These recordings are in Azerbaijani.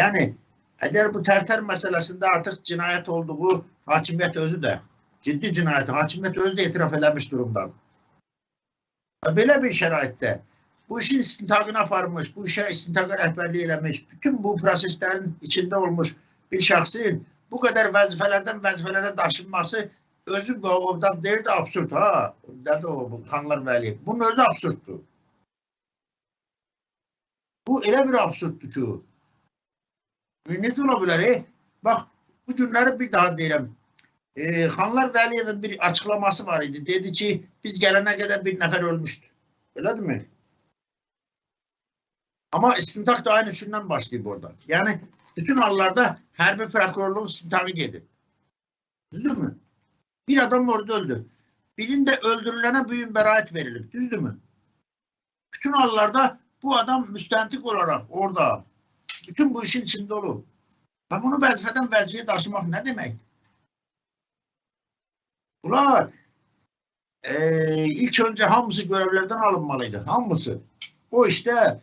Yəni əgər bu tərtər məsələsində artıq cinayət olduğu hakimiyyət özü də ciddi cinayət hakimiyyət özü də etiraf eləmiş durumdadır. Və belə bir şəraitdə bu işin istintaqını aparmış, bu işə istintaq rəhbərliyi eləmiş, bütün bu proseslərin içində olmuş bir şəxsin bu qədər vəzifələrdən vəzifələrə daşınması özü oradan deyir də absurd ha. Nədir o bu Xanlar Vəliyev? Bunun özü absurddur. Bu elə bir absurddur ki. Necə ola bilər? E? Bax, bu günləri bir daha deyirəm. E, Xanlar Vəliyevin bir açıqlaması var idi. Dedi ki, biz gələnə qədər bir nəfər ölmüşdü. Elədirmi? Amma istintaq da aynı üçündən başlayıb orada. Yəni, bütün hallarda hərbi prokurorluğun istintaqı gedib. Düzdürmü? Bir adam orada öldü. Birinde öldürülene büyün beraat verilir. Düzdü mü? Bütün hallarda bu adam müstentik olarak orada. Bütün bu işin içinde olur. Ve bunu vəzifədən vəzifəyə daşımaq ne demek? Bunlar e, ilk önce hamısı görevlerden alınmalıydı. Hamısı. O işte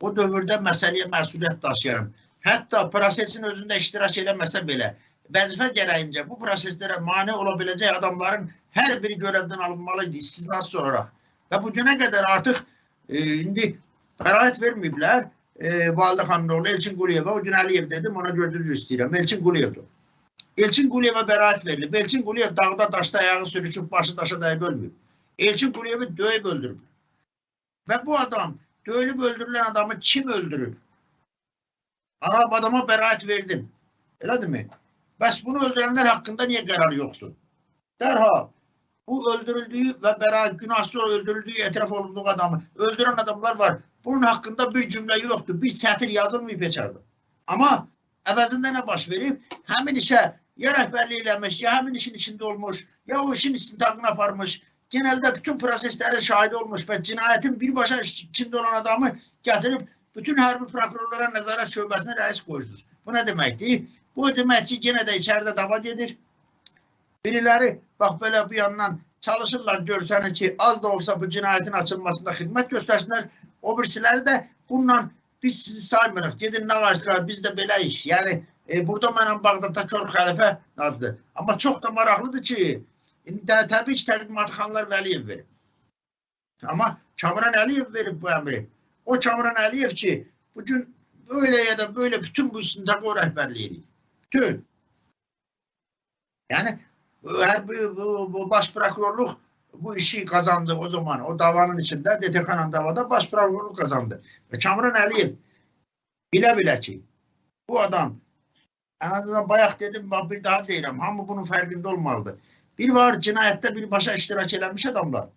o dövrdə məsələyə məsuliyyət daşıyan, hətta prosesin özündə iştirak eləməsə belə vəzifə gərəyincə bu proseslərə mane ola biləcək adamların hər biri görevdən alınmalıydı istisnasız olaraq. Və bu günə qədər artıq e, indi bəraət verməyiblər e, Validə xanımın Elçin Quliyeva. O gün Əliyev dedim, ona gördürücü istəyirəm. Elçin Quliyevdir. Elçin Quliyeva bəraət verilib. Elçin Quliyev dağda daşda ayağı sürüşüb, başı daşa dayıb ölmüb. Elçin Quliyevi döyüb öldürüb. Və bu adam, döyülüb öldürülən adamı kim öldürüb? Ana adama bəraət verdim. Elədirmi? Bəs bunu öldürənlər haqqında niyə qərar yoxdur? Dərhal bu öldürüldüyü və bəraət günahsız öldürüldüyü etiraf olunduğu adamı öldürən adamlar var. Bunun haqqında bir cümlə yoxdur. Bir sətir yazılmayıb heçarda. Amma əvəzində nə baş verib? Həmin işə ya rəhbərlik eləmiş, ya həmin işin içində olmuş, ya o işin istintaqını aparmış, genəldə bütün proseslərin şahidi olmuş və cinayətin birbaşa içində olan adamı gətirib bütün hərbi prokurorlara nəzarət şöbəsinə rəis qoyursunuz. Bu nə deməkdir? Bu demək ki, yenə də içəridə dava gedir. Biriləri bax belə bu yandan çalışırlar görsənir ki, az da olsa bu cinayətin açılmasında xidmət göstərsinlər. O birisiləri də bununla biz sizi saymırıq. Gedin nə varsa biz də beləyik. Yəni e, burada mənəm Bağdadda kör xəlifə addır. Amma çox da maraqlıdır ki, indi təbii ki, təqdimatı xanlar Vəliyev verib. Amma Kamran Əliyev verib bu əmri. O Kamran Əliyev ki, bugün böyle ya da böyle bütün bu istintaq o rəhbərliyi Bütün. Yani her bu, bu, bu baş prokurorluk bu işi kazandı o zaman. O davanın içinde DTK'nın davada baş prokurorluk kazandı. Ve Kamran Əliyev bile bile ki bu adam en azından bayaq dedim bak bir daha deyirəm. Hamı bunun fərqində olmalıdır. Bir var cinayette bir başa iştirak eləmiş adamlar.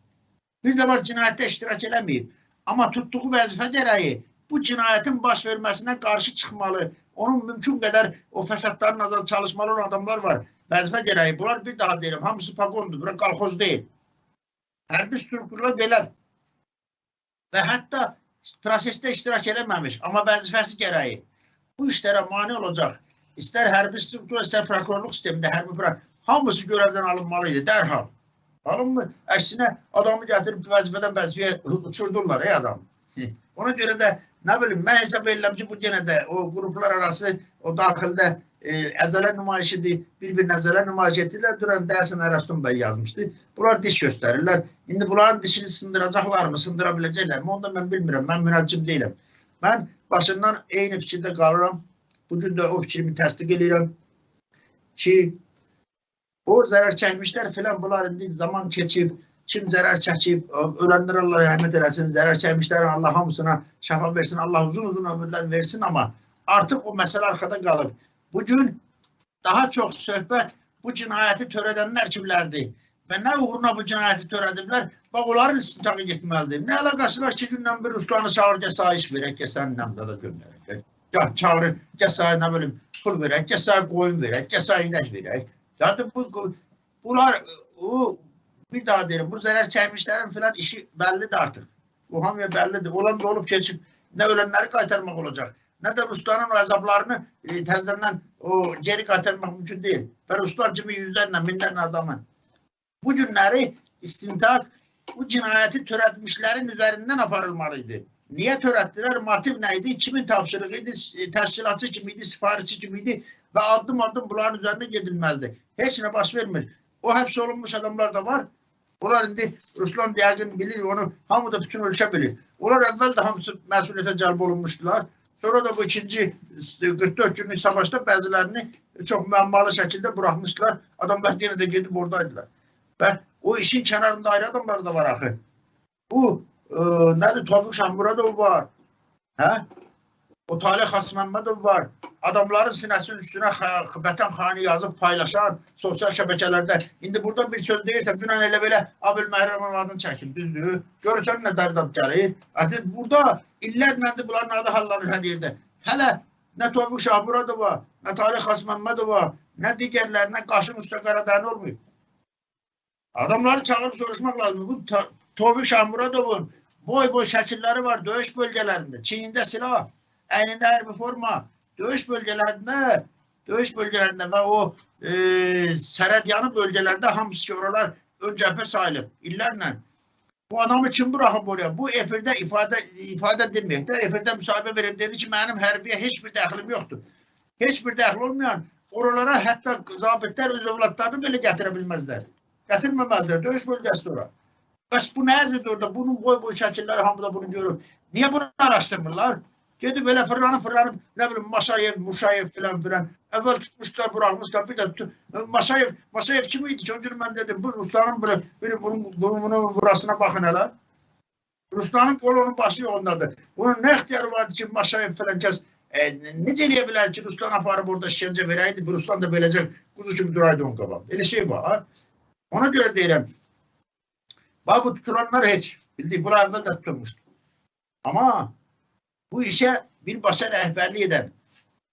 Bir de var cinayette iştirak eləməyib. Amma tutduğu vəzifə gərəyi bu cinayetin baş vermesine karşı çıkmalı. Onun mümkün qədər o fəsadların azal çalışmalı olan adamlar var. Vəzifə gərəyi. Bunlar bir daha deyirəm. Hamısı pagondur. Bura qalxoz deyil. Hərbi strukturlar belə. Və hətta prosesdə iştirak eləməmiş. Amma vəzifəsi gərəyi. Bu işlərə mani olacaq. İstər hərbi struktur, istər prokurorluq sistemində hərbi prokuror. Hamısı görevdən alınmalı idi. Dərhal. Alınmır. Əksinə adamı gətirib vəzifədən vəzifəyə uçurdurlar ey adam. Ona görə də nə bilim mən hesab edirəm ki, bu yenə də o qruplar arası o daxildə e, əzələ nümayişidir, bir-birinə əzələ nümayiş etdilər. Duran Dərsin Ərəstun bəy yazmışdı. Bunlar diş göstərirlər. İndi bunların dişini sındıracaqlarmı, sındıra biləcəklərmi? Onu da mən bilmirəm. Mən münəccim deyiləm. Mən başından eyni fikirdə qalıram. Bugün də o fikrimi təsdiq edirəm ki, o zərər çəkmişlər filan bunlar indi zaman keçib kim zərər çəkib, ölənlər Allah rəhmət eləsin, zərər çəkmişlərin Allah hamısına şəfa versin, Allah uzun-uzun ömürlər versin, amma artıq o məsələ arxada qalır. Bugün daha çox söhbət bu cinayəti törədənlər kimlərdir və nə uğruna bu cinayəti törədiblər, bax onların istintaqı getməlidir. Nə əlaqəsi var ki, gündən bir Ruslanı çağır, gəl sayiş verək, gəl sənin nəmdə də göndərək. Gəl çağırın, gəl sayı nə bilim, pul verək, gəl sayı qoyun verək, gəl sayı inək verək. Yəni bu, bunlar o bir daha derim bu zarar çəkmişlərin filan işi bəllidir artıq. Bu hamıya bəllidir. Olan da olub keçib nə ölənləri qaytarmaq olacaq, nə də Ruslanın o əzablarını e, təzədən o geri qaytarmaq mümkün deyil. Və Ruslan kimi yüzlərlə, minlərlə adamın bu günləri istintaq bu cinayəti törətmişlərin üzərindən aparılmalıydı. Niye törətdilər? Motiv nə idi? Kimin tapşırığı idi? S- Təşkilatçı kim idi? Sifarişçi kim idi? Və addım addım bunların üzərində gedilməlidir. Heç nə baş vermir. O həbs olunmuş adamlar da var. Onlar indi Ruslan yəqin bilir onu, hamı da bütün ölkə bilir. Onlar əvvəl də hamısı məsuliyyətə cəlb olunmuşdular. Sonra da bu ikinci 44 günlük savaşda bəzilərini çox müəmmalı şəkildə buraxmışdılar. Adamlar yenə də gedib oradaydılar. Və o işin kənarında ayrı adamlar da var axı. Bu e, nədir? Tofiq Şahmuradov var. Hə? O Talih Xasməmmədov var. Adamların sinəsinin üstünə vətən xanı yazıb paylaşan sosial şəbəkələrdə. İndi burada bir söz deyirsən, dünən elə belə Abil Məhrəmin adını çəkin, düzdür? Görürsən nə dərdab gəlir. Ədi burada illərlə də bunların adı hallanır hər yerdə. Hələ nə Tofiq Şahmuradova, nə Talih Xasməmmədova, nə digərlərinə qaşın üstə qara dəni olmuyor. Adamları çağırıb soruşmaq lazımdır. Bu Tofiq Şahmuradovun boy boy şəkilləri var döyüş bölgələrində. Çiyində silah, əynində hərbi forma, döyüş bölgələrində, döyüş bölgələrində və o e, sərhədyanı bölgələrdə hamısı ki, oralar ön cəbhə sayılıb illərlə. Bu adamı kim buraxıb oraya? Bu efirdə ifadə ifadə edilməyək də, efirdə müsahibə verib dedi ki, mənim hərbiyə heç bir dəxlim yoxdur. Heç bir dəxli olmayan oralara hətta zabitlər öz övladlarını belə gətirə bilməzlər. Gətirməməlidir, döyüş bölgəsi ora. Bəs bu nədir orada? Bunun boy boy şəkilləri hamı da bunu görür. Niyə bunu araşdırmırlar? Gedib elə fırlanıb fırlanıb nə bilim Maşayev, Muşayev filan filan. Əvvəl tutmuşlar, buraxmışlar. Bir də tut- Maşayev, Maşayev kim idi ki? O gün mən dedim, bu Ruslanın böyle, bir bunun, bunun, bunun burasına baxın hələ. Ruslanın qolunun başı yolundadır. Bunun nə ixtiyarı vardı ki, Maşayev filan kəs e, necə eləyə bilər ki, Ruslan aparıb orada işgəncə verəydi, bu Ruslan da beləcə quzu kimi duraydı onun qabaq. Elə şey var. ha? Ona görə deyirəm, bax bu tutulanlar heç, bildik, bura əvvəl də tutulmuşdu. Amma bu işə birbaşa rəhbərlik edən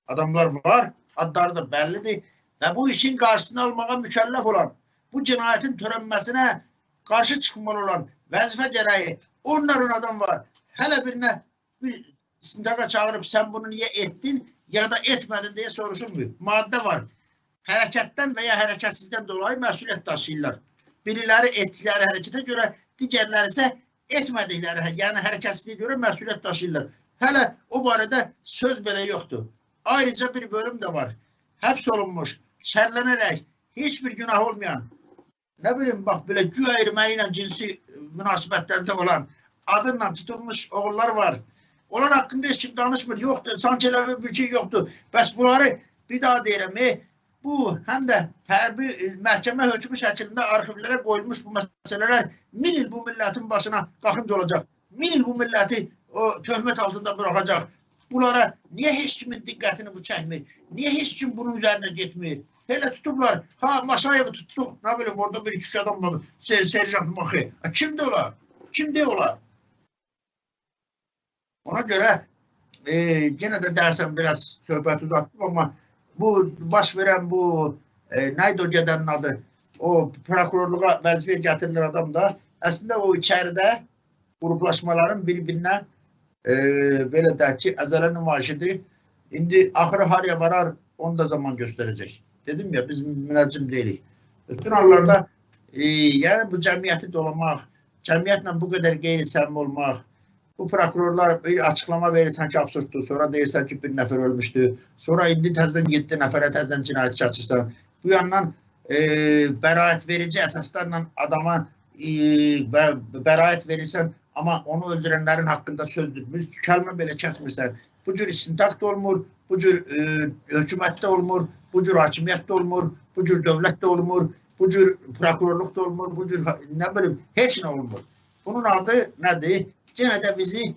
adamlar var, adları da bəllidir və bu işin qarşısını almağa mükəlləf olan, bu cinayətin törənməsinə qarşı çıxmalı olan vəzifə gərəyi onların adam var. Hələ birinə bir istintaqa çağırıb sən bunu niyə etdin ya da etmədin deyə soruşulmuyor. Maddə var. Hərəkətdən və ya hərəkətsizdən dolayı məsuliyyət daşıyırlar. Biriləri etdikləri hərəkətə görə, digərləri isə etmədikləri, yəni hərəkətsizliyə görə məsuliyyət daşıyırlar. Hələ o barədə söz belə yoxdur. Ayrıca bir bölüm də var. Həbs olunmuş, şərlənərək, heç bir günah olmayan, nə bilim bax belə güya erməni ilə cinsi münasibətlərdə olan adınla tutulmuş oğullar var. Onlar haqqında heç kim danışmır. Yoxdur, sanki elə bir şey yoxdur. Bəs bunları bir daha deyirəm, e, bu həm də hərbi e, məhkəmə hökmü şəklində arxivlərə qoyulmuş bu məsələlər min il bu millətin başına qalxınca olacaq. Min il bu milləti o töhmət altında buraxacaq. Bunlara niyə heç kimin diqqətini bu çəkmir? Niyə heç kim bunun üzərinə getmir? Elə tutublar. Ha Maşayevi tutduq. Nə bilim orada bir iki adam var. Se Serjant Maxi. Kimdir olar? Kimdir olar? Ona görə e, yenə də dərsən biraz söhbət uzatdım amma bu baş verən bu e, nəydi o gedənin adı? O prokurorluğa vəzifəyə gətirilən adam da əslində o içəridə qruplaşmaların bir-birinə e, belə deyək ki, əzələ nümayişidir. İndi axırı haraya varar onu da zaman göstərəcək. Dedim ya biz münəccim deyilik. Bütün hallarda e, yəni bu cəmiyyəti dolamaq, cəmiyyətlə bu qədər qeyri-səmimi olmaq, bu prokurorlar bir açıqlama verirsən ki, absurddur. Sonra deyirsən ki, bir nəfər ölmüşdü. Sonra indi təzədən 7 nəfərə təzədən cinayət çatırsan. Bu yandan e, bəraət verici əsaslarla adama e, bə, bəraət verirsən, amma onu öldürənlərin haqqında söz bir kəlmə belə kəsmirsən. Bu cür istintaq da olmur, bu cür e, hökumətdə olmur, bu cür hakimiyyətdə olmur, bu cür dövlətdə olmur, bu cür prokurorluq da olmur, bu cür nə bilim heç nə olmur. Bunun adı nədir? Yenə də bizi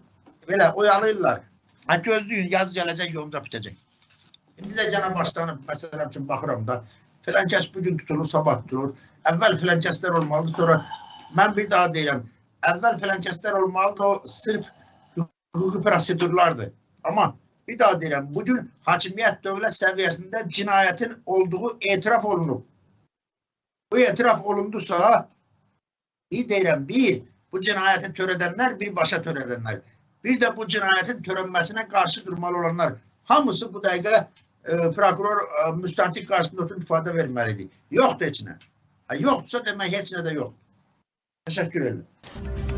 belə oyalayırlar. Ha gözləyin, yaz gələcək, yonca bitəcək. İndi də yenə başlanıb məsələn üçün baxıram da filan kəs bu gün tutulur, sabah tutulur. Əvvəl filan kəslər olmalıdır, sonra mən bir daha deyirəm. Əvvəl filan kəslər olmalıdır, o sırf hüquqi prosedurlardır. Amma bir daha deyirəm, bu gün hakimiyyət dövlət səviyyəsində cinayətin olduğu etiraf olunub. Bu etiraf olundusa, bir deyirəm, bir, bu cinayəti törədənlər birbaşa törədənlər. Bir də bu cinayətin törənməsinə qarşı durmalı olanlar. Hamısı bu dəqiqə e, prokuror e, müstəntiq qarşısında oturub ifadə verməlidir. Yoxdur heç nə. Yoxdursa demək heç nə də yoxdur. Təşəkkür edirəm.